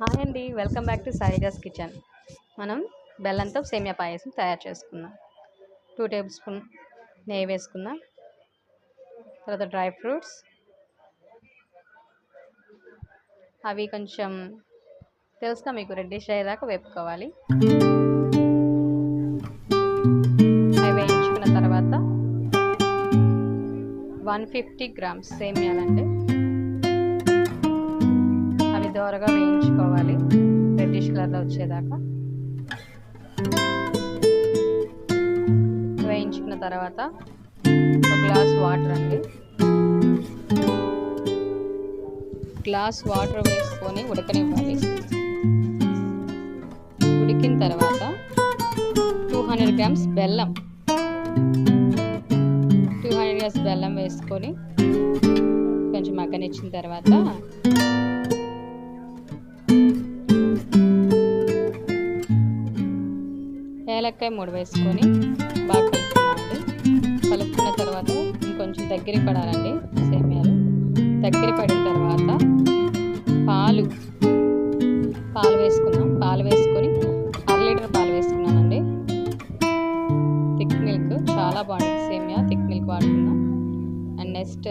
Hi అండి welcome back to సాయిగాస్ kitchen. మనం బెల్లంతో సేమియా పాయసం తయారు చేసుకుందాం. టూ టేబుల్ స్పూన్ నెయ్యి వేసుకుందాం. తర్వాత డ్రై ఫ్రూట్స్. అవి కొంచెం తెలుసుగా మీకు రెడ్డిష్ అయ్యేదాకా వేపుకోవాలి. అవి వేయించుకున్న తర్వాత వన్ ఫిఫ్టీ గ్రామ్స్ సేమియాలండి. వేయించుకోవాలి రెడ్డిష్ కలర్లో వచ్చేదాకా. వేయించుకున్న తర్వాత ఒక గ్లాస్ వాటర్ అండి. గ్లాస్ వాటర్ వేసుకొని ఉడకనివ్వాలి. ఉడికిన తర్వాత టూ హండ్రెడ్ గ్రామ్స్ బెల్లం. టూ హండ్రెడ్ గ్రామ్స్ బెల్లం వేసుకొని కొంచెం మగ్గనిచ్చిన తర్వాత ఏలక్కాయ మూడు వేసుకొని బాగా కలుపుకున్నామండి కలుపుకున్న తర్వాత ఇంకొంచెం దగ్గర పడాలండి సేమియాలు. దగ్గర పడిన తర్వాత పాలు పాలు వేసుకున్నాం పాలు వేసుకొని అర లీటర్ పాలు వేసుకున్నానండి. థిక్ మిల్క్ చాలా బాగుంటుంది సేమియా థిక్ మిల్క్ వాడుకున్నాం అండ్ నెక్స్ట్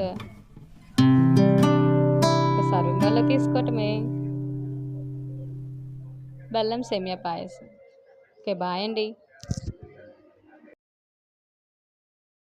సర్వింగ్ వల్ల తీసుకోవటమే. బెల్లం సేమియా పాయసం. ఓకే బాయ్ అండి